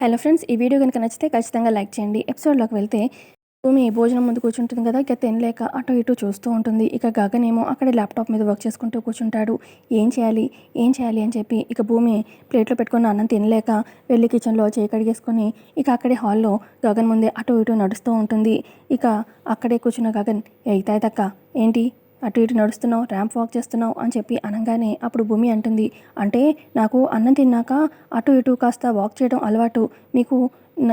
Hello friends ఈ video కనుక నచ్చితే ఖచ్చితంగా లైక్ చేయండి. ఎపిసోడ్లోకి వెళ్తే భూమి భోజనం ముందు కూర్చుంటుంది కదా ఇక తినలేక అటు ఇటు చూస్తూ ఉంటుంది. ఇక గగన్ ఏమో అక్కడ ల్యాప్టాప్ మీద వర్క్ చేసుకుంటూ కూర్చుంటాడు. ఏం చేయాలి? ఏం చేయాలి అని చెప్పి ఇక భూమి ప్లేట్లో పెట్టుకుని అన్నం తినలేక వెళ్ళి కిచెన్లో చేయి కడిగేసుకొని ఇక అక్కడే హాల్లో గగన్ ముందే అటు ఇటు నడుస్తూ ఉంటుంది. ఇక అక్కడే కూర్చున్న గగన్ ఏ తక్క ఏంటి? అటు ఇటు నడుస్తున్నావు ర్యాంప్ వాక్ చేస్తున్నావు అని చెప్పి అనగానే అప్పుడు భూమి అంటుంది అంటే నాకు అన్నం తిన్నాక అటు ఇటు కాస్త వాక్ చేయడం అలవాటు మీకు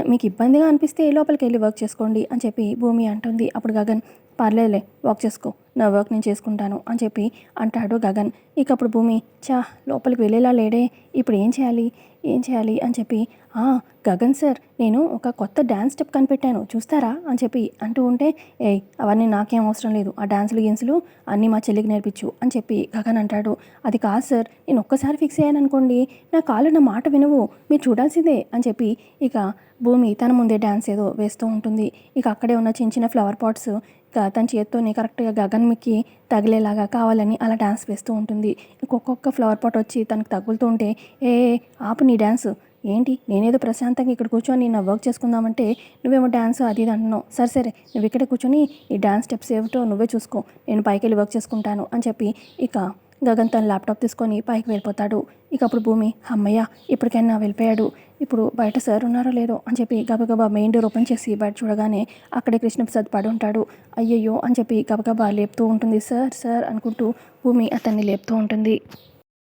మీకు ఇబ్బందిగా అనిపిస్తే లోపలికి వెళ్ళి వర్క్ చేసుకోండి అని చెప్పి భూమి అంటుంది. అప్పుడు గగన్ పర్లేదులే వాక్ చేసుకో. నా వర్క్ నేను చేసుకుంటాను అని చెప్పి అంటాడు గగన్. ఇక అప్పుడు భూమి చా లోపలికి వెళ్ళేలా లేడే. ఇప్పుడు ఏం చేయాలి? ఏం చేయాలి? అని చెప్పి "ఆ, గగన్ సార్ నేను ఒక కొత్త డ్యాన్స్ స్టెప్ కనిపెట్టాను. చూస్తారా? అని చెప్పి అంటూ ఉంటే ఏయ్ అవన్నీ నాకేం అవసరం లేదు. ఆ డ్యాన్సులు గేమ్స్లు అన్నీ మా చెల్లికి నేర్పించు. అని చెప్పి గగన్ అంటాడు. అది కాదు సార్ నేను ఒక్కసారి ఫిక్స్ అయ్యాను అనుకోండి. నా కాళ్ళు నా మాట వినవు. మీరు చూడాల్సిందే. అని చెప్పి ఇక భూమి తన ముందే డ్యాన్స్ ఏదో వేస్తూ ఉంటుంది. ఇక అక్కడే ఉన్న చిన్న చిన్న ఫ్లవర్ పాట్స్ ఇక తన చేత్తోనే కరెక్ట్గా గగన్కి తగిలేలాగా కావాలని అలా డ్యాన్స్ వేస్తూ ఉంటుంది. ఒక్కొక్క ఫ్లవర్ పాట్ వచ్చి తనకు తగులుతూ ఉంటే ఏ ఏ, ఆపు నీ డ్యాన్స్ ఏంటి? నేనేదో ప్రశాంతంగా ఇక్కడ కూర్చొని నా వర్క్ చేసుకుందామంటే నువ్వేమో డ్యాన్స్ అది ఇది అంటున్నావు. సరే సరే నువ్వు ఇక్కడ కూర్చొని ఈ డ్యాన్స్ స్టెప్స్ ఏమిటో నువ్వే చూసుకో. నేను పైకి వెళ్ళి వర్క్ చేసుకుంటాను అని చెప్పి ఇక గగన్ తన ల్యాప్టాప్ తీసుకొని పైకి వెళ్ళిపోతాడు. ఇక అప్పుడు భూమి అమ్మయ్య ఇప్పటికైనా వెళ్ళిపోయాడు. ఇప్పుడు బయట సార్ ఉన్నారో లేదో? అని చెప్పి గబగబా మెయిన్ డోర్ ఓపెన్ చేసి బయట చూడగానే అక్కడే కృష్ణప్రసాద్ పడి ఉంటాడు. అయ్యయ్యో అని చెప్పి గబగబా లేపుతూ ఉంటుంది. సార్ సార్ అనుకుంటూ భూమి అతన్ని లేపుతూ ఉంటుంది.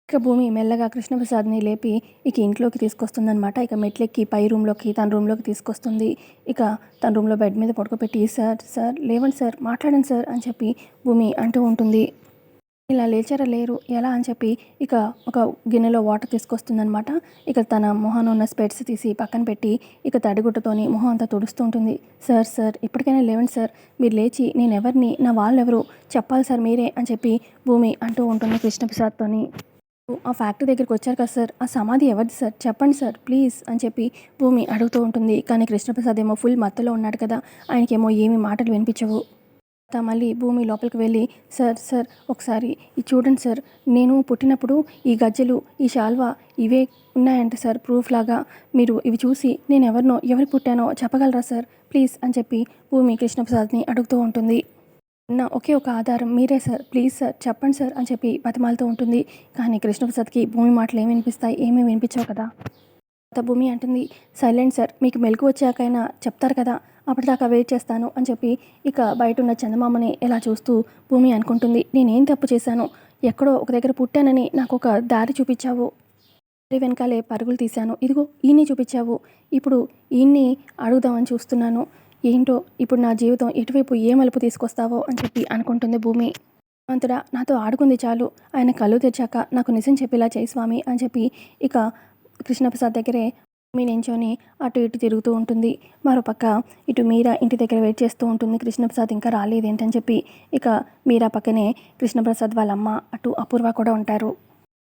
ఇక భూమి మెల్లగా కృష్ణప్రసాద్ని లేపి ఇక ఇంట్లోకి తీసుకొస్తుందన్నమాట. ఇక మెట్లెక్కి పై రూమ్లోకి తన రూమ్లోకి తీసుకొస్తుంది. ఇక తన రూమ్లో బెడ్ మీద పడుకోబెట్టి సార్ సార్ లేవండి సార్ మాట్లాడండి సార్ అని చెప్పి భూమి అంటూ ఉంటుంది. ఇలా లేచారా? లేరు. ఎలా? అని చెప్పి ఇక ఒక గిన్నెలో వాటర్ తీసుకొస్తుందనమాట ఇక తన మొహాన్ ఉన్న స్పెట్స్ తీసి పక్కన పెట్టి ఇక తడిగుట్టతోని మొహం అంతా తుడుస్తూ ఉంటుంది. సార్ సార్ ఇప్పటికైనా లేవండి సార్. మీరు లేచి నేను ఎవరిని నా వాళ్ళెవరు చెప్పాలి సార్ మీరే అని చెప్పి భూమి అంటూ ఉంటుంది కృష్ణప్రసాద్తోని. ఆ ఫ్యాక్టరీ దగ్గరికి వచ్చారు కదా సార్. ఆ సమాధి ఎవరిది సార్? చెప్పండి సార్ ప్లీజ్ అని చెప్పి భూమి అడుగుతూ ఉంటుంది. కానీ కృష్ణప్రసాద్ ఏమో ఫుల్ మత్తులో ఉన్నాడు కదా. ఆయనకేమో ఏమీ మాటలు వినిపించవు. మళ్ళీ భూమి లోపలికి వెళ్ళి సార్ సార్ ఒకసారి ఇది చూడండి సార్ నేను పుట్టినప్పుడు ఈ గజ్జలు ఈ శాల్వా ఇవే ఉన్నాయంట సార్ ప్రూఫ్ లాగా. మీరు ఇవి చూసి నేను ఎవరినో ఎవరు పుట్టానో చెప్పగలరా సార్? ప్లీజ్ అని చెప్పి భూమి కృష్ణప్రసాద్ని అడుగుతూ ఉంటుంది. ఉన్న ఒకే ఒక ఆధారం మీరే సార్ ప్లీజ్ సార్ చెప్పండి సార్ అని చెప్పి బతిమాలతో ఉంటుంది. కానీ కృష్ణప్రసాద్కి భూమి మాటలు ఏమి వినిపిస్తాయి? ఏమీ వినిపించవు కదా. భూమి అంటుంది సైలెంట్ సార్ మీకు మెలకు వచ్చాకైనా చెప్తారు కదా. అప్పటిదాకా వెయిట్ చేస్తాను అని చెప్పి ఇక బయట ఉన్న చందమామని ఇలా చూస్తూ భూమి అనుకుంటుంది. నేనేం తప్పు చేశాను? ఎక్కడో ఒక దగ్గర పుట్టానని నాకు ఒక దారి చూపించావు. దారి వెనకాలే పరుగులు తీశాను. ఇదిగో ఈయన్ని చూపించావు. ఇప్పుడు ఈయన్ని అడుగుదామని చూస్తున్నాను. ఏంటో ఇప్పుడు నా జీవితం ఎటువైపు ఏ మలుపు తీసుకొస్తావో అని చెప్పి అనుకుంటుంది భూమి. అంతటా నాతో ఆడుకుంది చాలు. ఆయన కళ్ళు తెచ్చాక నాకు నిజం చెప్పేలా చేయి స్వామి అని చెప్పి ఇక కృష్ణప్రసాద్ దగ్గరే మీ నించొని అటు ఇటు తిరుగుతూ ఉంటుంది. మరోపక్క ఇటు మీరా ఇంటి దగ్గర వెయిట్ చేస్తూ ఉంటుంది. కృష్ణప్రసాద్ ఇంకా రాలేదేంటని చెప్పి ఇక మీరా పక్కనే కృష్ణప్రసాద్ వాళ్ళ అమ్మ అటు అపూర్వ కూడా ఉంటారు.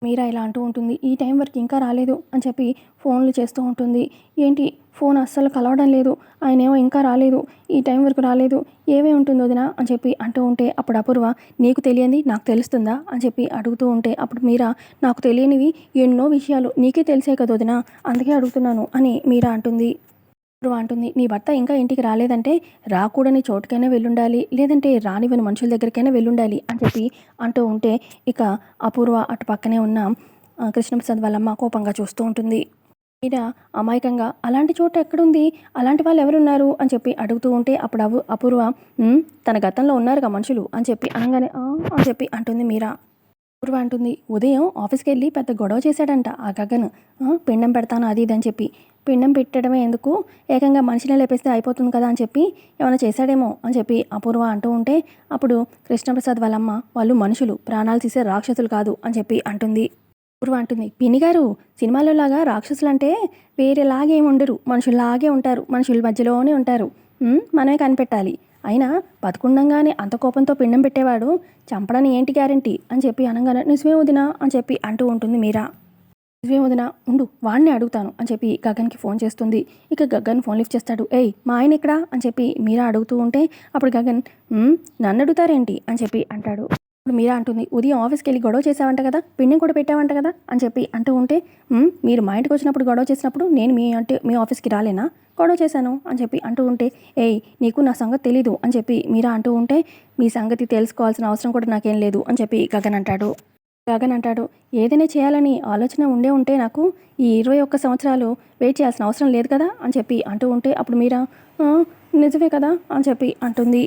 మీరా ఇలా అంటూ ఉంటుంది. ఈ టైం వరకు ఇంకా రాలేదు అని చెప్పి ఫోన్లు చేస్తూ ఉంటుంది. ఏంటి? ఫోన్ అస్సలు కలవడం లేదు. ఆయన ఏమో ఇంకా రాలేదు. ఈ టైం వరకు రాలేదు. ఏమే ఉంటుందో వదినా అని చెప్పి అంటూ ఉంటే అప్పుడు అపూర్వ నీకు తెలియంది? నాకు తెలుస్తుందా? అని చెప్పి అడుగుతూ ఉంటే అప్పుడు మీరా నాకు తెలియనివి ఎన్నో విషయాలు నీకే తెలిసే కదా వదినా అందుకే అడుగుతున్నాను అని మీరా అంటుంది. అపూర్వ అంటుంది. నీ భర్త ఇంకా ఇంటికి రాలేదంటే రాకూడని చోటుకైనా వెళ్ళుండాలి లేదంటే రానివ్వని మనుషుల దగ్గరికైనా వెళ్ళుండాలి అని చెప్పి అంటూ ఉంటే ఇక అపూర్వ అటు పక్కనే ఉన్న కృష్ణప్రసాద్ వాళ్ళమ్మ కోపంగా చూస్తూ ఉంటుంది. మీద అమాయకంగా అలాంటి చోట ఎక్కడుంది? అలాంటి వాళ్ళు ఎవరున్నారు? అని చెప్పి అడుగుతూ ఉంటే అప్పుడు అవు అపూర్వ తన గతంలో ఉన్నారుగా మనుషులు? అని చెప్పి అనగానే అని చెప్పి అంటుంది మీరా. అపూర్వ అంటుంది ఉదయం ఆఫీస్కి వెళ్ళి పెద్ద గొడవ చేశాడంట ఆ గగన్. పిండం పెడతాను అది ఇది అని చెప్పి. పిండం పెట్టడమే ఎందుకు? ఏకంగా మనిషిని లేపేస్తే అయిపోతుంది కదా అని చెప్పి ఏమైనా చేశాడేమో అని చెప్పి అపూర్వ అంటూ ఉంటే అప్పుడు కృష్ణప్రసాద్ వాళ్ళమ్మ వాళ్ళు మనుషులు ప్రాణాలు తీసే రాక్షసులు కాదు అని చెప్పి అంటుంది. అపూర్వ అంటుంది పిన్ని గారు సినిమాలో లాగా రాక్షసులు అంటే వేరేలాగే ఏమి ఉండరు. మనుషుల్లాగే ఉంటారు. మనుషుల మధ్యలోనే ఉంటారు. మనమే కనిపెట్టాలి. అయినా బతుకుండంగానే అంత కోపంతో పిండం పెట్టేవాడు చంపడని ఏంటి గ్యారంటీ? అని చెప్పి అనగానే నిజమే వదినా అని చెప్పి అంటూ ఉంటుంది మీరా. వదిన ఉండు వాడిని అడుగుతాను అని చెప్పి గగన్కి ఫోన్ చేస్తుంది. ఇక గగన్ ఫోన్ లిఫ్ట్ చేస్తాడు. ఏయ్ మా ఆయన ఎక్కడా? అని చెప్పి మీరా అడుగుతూ ఉంటే అప్పుడు గగన్ నన్ను అడుగుతారేంటి? అని చెప్పి అంటాడు. ఇప్పుడు మీరా అంటుంది ఉదయం ఆఫీస్కి వెళ్ళి గొడవ చేసావంట కదా పిండిని కూడా పెట్టావంట కదా? అని చెప్పి అంటూ ఉంటే మీరు మా ఇంటికి వచ్చినప్పుడు గొడవ చేసినప్పుడు నేను మీ అంటే మీ ఆఫీస్కి రాలేనా? గొడవ చేశాను? అని చెప్పి అంటూ ఉంటే ఏయ్ నీకు నా సంగతి తెలీదు. అని చెప్పి మీరా అంటూ ఉంటే మీ సంగతి తెలుసుకోవాల్సిన అవసరం కూడా నాకేం లేదు. అని చెప్పి గగన్ అంటాడు. గగన్ అంటాడు ఏదైనా చేయాలని ఆలోచన ఉండే ఉంటే నాకు ఈ ఇరవై ఒక్క సంవత్సరాలు వెయిట్ చేయాల్సిన అవసరం లేదు కదా? అని చెప్పి అంటూ ఉంటే అప్పుడు మీరా? నిజమే కదా అని చెప్పి అంటుంది.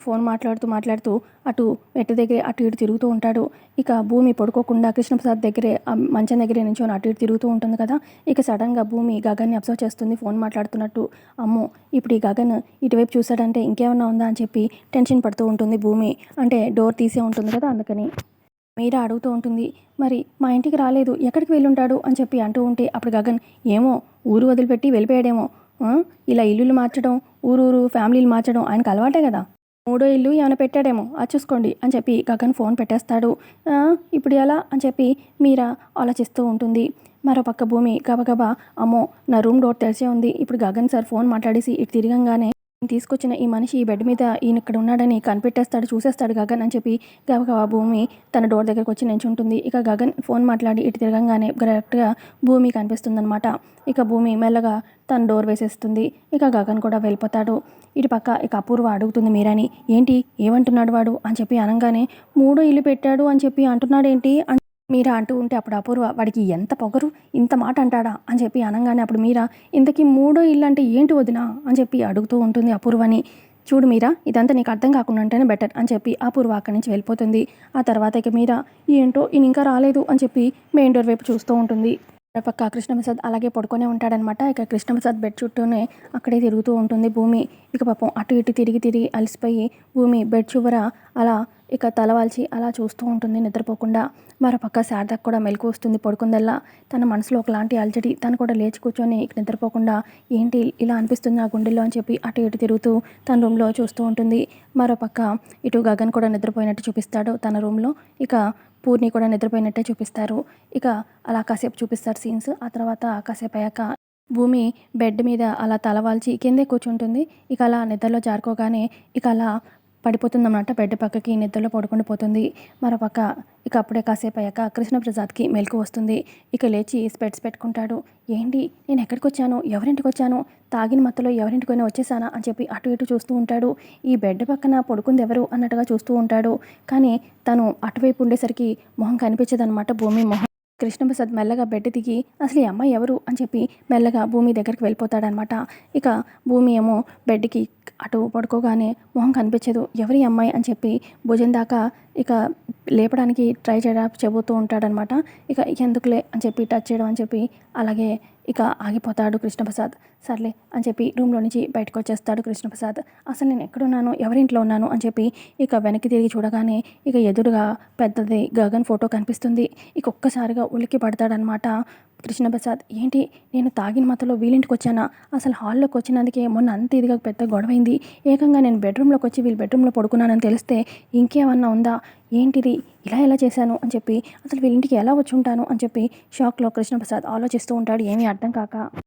ఫోన్ మాట్లాడుతూ మాట్లాడుతూ అటు మెట్టు దగ్గరే అటు ఇటు తిరుగుతూ ఉంటాడు. ఇక భూమి పడుకోకుండా కృష్ణప్రసాద్ దగ్గరే మంచం దగ్గరే నించొని అటు ఇటు తిరుగుతూ ఉంటుంది కదా. ఇక సడన్గా భూమి గగన్ని అబ్జర్వ్ చేస్తుంది ఫోన్ మాట్లాడుతున్నట్టు. అమ్మో ఇప్పుడు ఈ గగన్ ఇటువైపు చూసాడంటే ఇంకేమన్నా ఉందా? అని చెప్పి టెన్షన్ పడుతూ ఉంటుంది భూమి. అంటే డోర్ తీసే ఉంటుంది కదా అందుకని. మీరా అడుగుతూ ఉంటుంది. మరి మా ఇంటికి రాలేదు ఎక్కడికి వెళ్ళుంటాడు? అని చెప్పి అంటూ ఉంటే అప్పుడు గగన్ ఏమో ఊరు వదిలిపెట్టి వెళ్ళిపోయాడేమో. ఇలా ఇల్లులు మార్చడం ఊరూరు ఫ్యామిలీలు మార్చడం ఆయనకు అలవాటే కదా. మూడో ఇల్లు ఏమైనా పెట్టాడేమో అది చూసుకోండి అని చెప్పి గగన్ ఫోన్ పెట్టేస్తాడు. ఇప్పుడు ఎలా? అని చెప్పి మీరా ఆలోచిస్తూ ఉంటుంది. మరో పక్క భూమి గబగబా అమ్మో నా రూమ్ డోర్ తెరిచే ఉంది. ఇప్పుడు గగన్ సార్ ఫోన్ మాట్లాడేసి ఇటు తిరగంగానే తీసుకొచ్చిన ఈ మనిషి ఈ బెడ్ మీద ఈయన ఇక్కడ ఉన్నాడని కనిపెట్టేస్తాడు చూసేస్తాడు గగన్ అని చెప్పి గబగబా భూమి తన డోర్ దగ్గరకు వచ్చి నించుంటుంది ఇక గగన్ ఫోన్ మాట్లాడి ఇటు తిరగంగానే కరెక్ట్గా భూమి కనిపిస్తుందన్నమాట. ఇక భూమి మెల్లగా తన డోర్ వేసేస్తుంది. ఇక గగన్ కూడా వెళ్ళిపోతాడు. ఇటు పక్క ఇక అపూర్వ అడుగుతుంది మీరని ఏంటి? ఏమంటున్నాడు వాడు? అని చెప్పి అనగానే మూడో ఇల్లు పెట్టాడు అని చెప్పి అంటున్నాడేంటి? అని మీరా అంటూ ఉంటే అప్పుడు అపూర్వ వాడికి ఎంత పొగరు ఇంత మాట అంటాడా అని చెప్పి అనగానే అప్పుడు మీరా ఇంతకీ మూడో ఇల్లు అంటే ఏంటి వదినా అని చెప్పి అడుగుతూ ఉంటుంది అపూర్వని. చూడు మీరా ఇదంతా నీకు అర్థం కాకుండా ఉంటేనే బెటర్ అని చెప్పి అపూర్వ అక్కడి నుంచి వెళ్ళిపోతుంది. ఆ తర్వాత ఇక మీరా ఏంటో ఈయన ఇంకా రాలేదు అని చెప్పి మెయిన్ డోర్ వైపు చూస్తూ ఉంటుంది. పక్క కృష్ణప్రసాద్ అలాగే పడుకొనే ఉంటాడనమాట. ఇక కృష్ణప్రసాద్ బెడ్ చుట్టూనే అక్కడే తిరుగుతూ ఉంటుంది భూమి. ఇక పాపం అటు ఇటు తిరిగి తిరిగి అలసిపోయి భూమి బెడ్ చివర అలా ఇక తలవాల్చి అలా చూస్తూ ఉంటుంది నిద్రపోకుండా. మరోపక్క శారదకు కూడా మెలకు వస్తుంది పడుకుందల్లా. తన మనసులో ఒకలాంటి అలజడి. తను కూడా లేచి కూర్చొని ఇక నిద్రపోకుండా ఏంటి ఇలా అనిపిస్తుంది నా గుండెల్లో అని చెప్పి అటు ఇటు తిరుగుతూ తన రూమ్లో చూస్తూ ఉంటుంది. మరోపక్క ఇటు గగన్ కూడా నిద్రపోయినట్టు చూపిస్తాడు తన రూమ్లో. ఇక పూర్ణి కూడా నిద్రపోయినట్టే చూపిస్తారు. ఇక అలా కాసేపు చూపిస్తారు సీన్స్. ఆ తర్వాత కాసేపు అయ్యాక భూమి బెడ్ మీద అలా తలవాల్చి కిందే కూర్చుంటుంది. ఇక అలా నిద్రలో జారుకోగానే ఇక అలా పడిపోతుందన్నమాట. బెడ్ పక్కకి నిద్రలో పడుకొని పోతుంది. మరోపక్క ఇక అప్పుడే కాసేపు అయ్యాక కృష్ణప్రసాద్కి మెలకు వస్తుంది. ఇక లేచి స్పెట్స్ పెట్టుకుంటాడు. ఏంటి? నేను ఎక్కడికి వచ్చాను ఎవరింటికి వచ్చాను తాగిన మత్తలో ఎవరింటికైనా వచ్చేసానా? అని చెప్పి అటు ఇటు చూస్తూ ఉంటాడు. ఈ బెడ్ పక్కన పడుకుంది ఎవరు అన్నట్టుగా చూస్తూ ఉంటాడు. కానీ తను అటువైపు ఉండేసరికి మొహం కనిపించదనమాట భూమి మొహం కృష్ణప్రసాద్ మెల్లగా బెడ్ దిగి అసలు ఈ అమ్మాయి ఎవరు? అని చెప్పి మెల్లగా భూమి దగ్గరికి వెళ్ళిపోతాడనమాట. ఇక భూమి ఏమో బెడ్కి అటు పడుకోగానే మొహం కనిపించదు. ఎవరి అమ్మాయి? అని చెప్పి భుజం దాకా ఇక లేపడానికి ట్రై చేయడం చెబుతూ ఉంటాడనమాట. ఇక ఎందుకులే? అని చెప్పి టచ్ చేయడం అని చెప్పి అలాగే ఇక ఆగిపోతాడు కృష్ణప్రసాద్. సర్లే అని చెప్పి రూమ్లో నుంచి బయటకు వచ్చేస్తాడు కృష్ణప్రసాద్. అసలు నేను ఎక్కడున్నాను? ఎవరింట్లో ఉన్నాను? అని చెప్పి ఇక వెనక్కి తిరిగి చూడగానే ఇక ఎదురుగా పెద్దది గగన్ ఫోటో కనిపిస్తుంది. ఇక ఒక్కసారిగా ఉలిక్కి పడతాడనమాట కృష్ణప్రసాద్ ఏంటి నేను తాగిన మతలో వీలింటికి వచ్చానా అసలు హాల్లోకి వచ్చినందుకే మొన్న అంత ఇదిగా పెద్ద గొడవైంది. ఏకంగా నేను బెడ్రూమ్లోకి వచ్చి వీళ్ళు బెడ్రూమ్లో పడుకున్నానని తెలిస్తే ఇంకేమన్నా ఉందా? ఏంటిది? ఇలా ఎలా చేశాను? అని చెప్పి అసలు వీళ్ళింటికి ఎలా వచ్చి ఉంటాను అని చెప్పి షాక్లో కృష్ణప్రసాద్ ఆలోచిస్తూ ఉంటాడు. ఏమీ అర్థం కాక